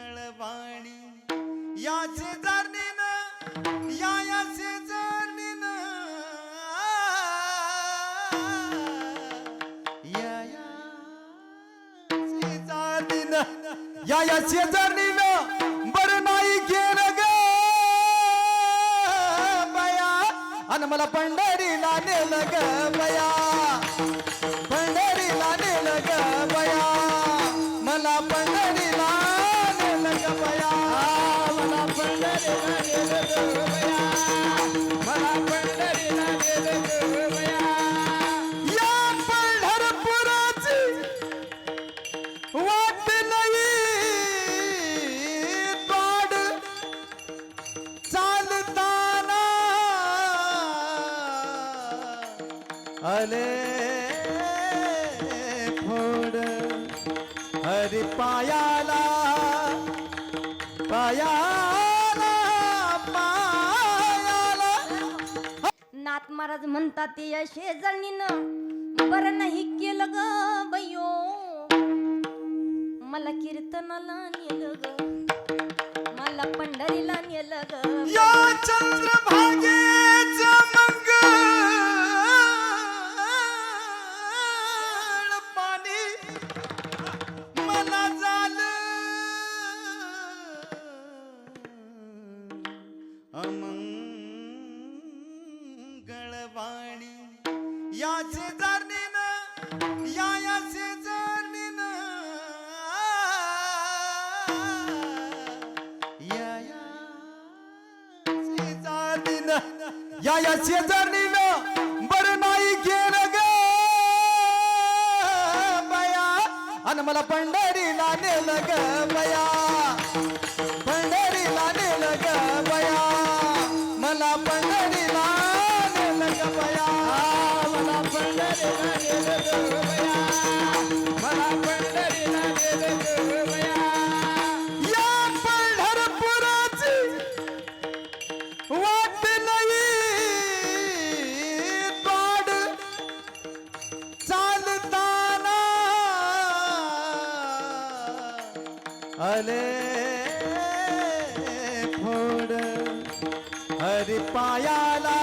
अमंगळवाणी. या शेजारणीनं या या शेजारणीनं या या शेजारणीनं बर नाही घेण ग. बया आणि मला पंढरीला नेलं ग बया आले फोड. हरी पायाला पायाला पायाला. नाथ महाराज म्हणतात ते या शेजारणीनं बरं नाही केलं ग बयो. मला कीर्तनाला नेलं ग मला पंढरीला नेलं ग. या चंद्रभागेच या या शेजारणीनं बरं नाही गेलं ग बया आणि मला पंढरीला नेलं ग बया पंढरीला नेलं ग बया मला पंढरीला नेलं ग बया मला पंढरीला नेलं ग बया मला पंढरीला नेलं ग आले फोड हरी पायाला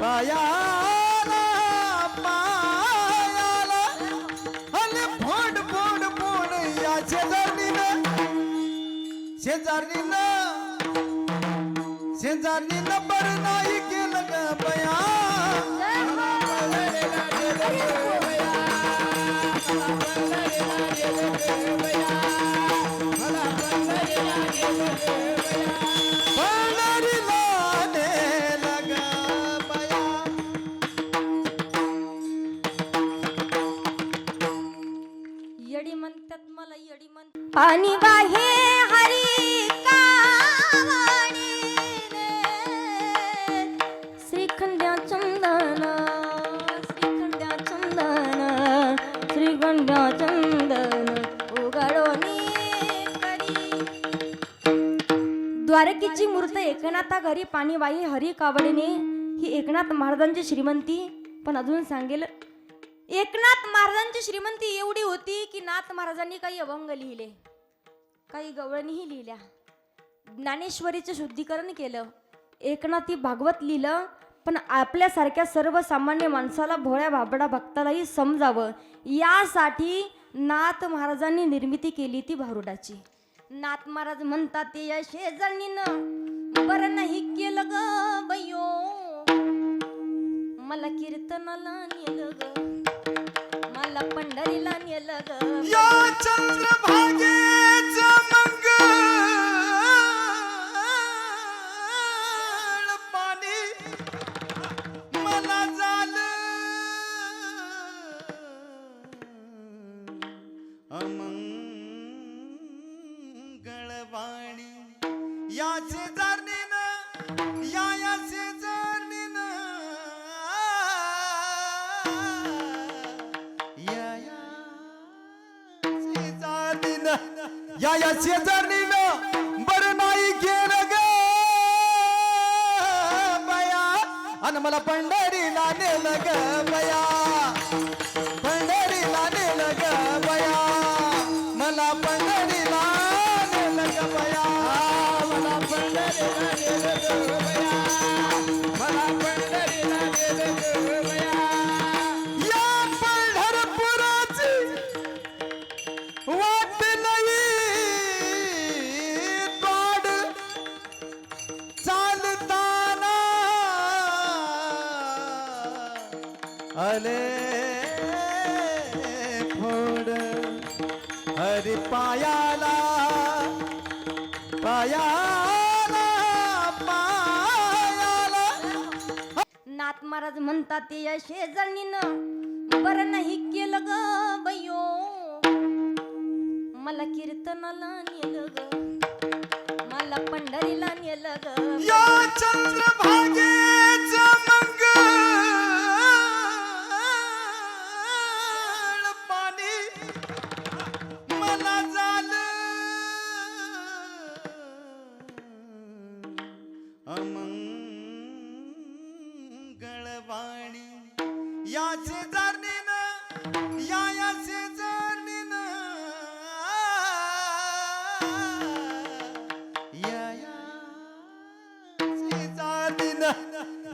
पायाला पायाला. अरे फोड फोड फोड या शेजारणीनं. शेजारणीनं शेजारणीनं बरं नाही केलं ग बया. म्हणतात मला येडी म्हण आणि बाहे हरी कावडी श्रीखंड्या चंदना श्रीखंड्या चंदना श्रीखंड्या चंदन उघडोनी द्वारकेची मूर्त एकनाथा घरी पाणीबाई हरी कावडीने. ही एकनाथ महाराजांची श्रीमंती. पण अजून सांगेल एकनाथ महाराजांची श्रीमंती एवढी होती की नाथ महाराजांनी काही अभंग लिहिले काही गवळणीही लिहिल्या. ज्ञानेश्वरीचं शुद्धीकरण केलं. एकनाथी भागवत लिहिलं पण आपल्यासारख्या सर्वसामान्य माणसाला भोळ्या भाबडा भक्तालाही समजावं. यासाठी नाथ महाराजांनी निर्मिती केली ती भारुडाची. नाथ महाराज म्हणतात ते या शेजारणीनं बरं नाही केलं ग बयो. मला कीर्तनाला नेलं ग. मला पंढरीला नेलं ग या या या शेजारणीनं बरं नाही केलं ग बया आणि मला पंढरीला नेलं ग बया पंढरीला नेलं ग बया मला पंढरीला आले फोड हरी पायाला पायाला पायाला. नाथ महाराज म्हणतात ते या शेजारणीनं बरं नाही केलं ग बयो. मला कीर्तनाला नेलं ग. मला पंढरीला नेलं ग. या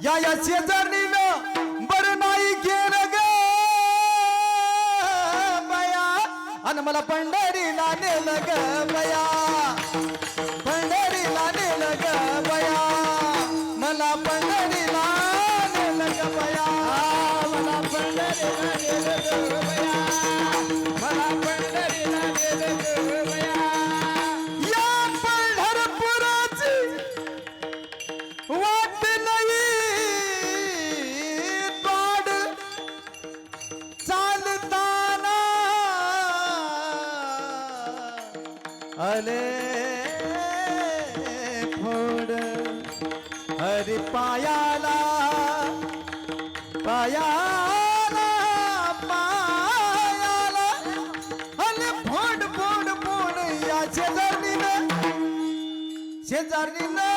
या या शेजारणीनं बरं नाही केलं ग. बया. आणि मला पंढरीला नेलं ग बया. फोड हरी पायाला पायाला पायाला. अले फोड फोड फोड या शेजारणीनं शेजारणीनं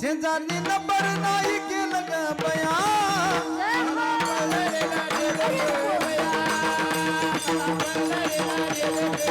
शेजारणीनं बरं नाही केलं ग बया. पंढरीला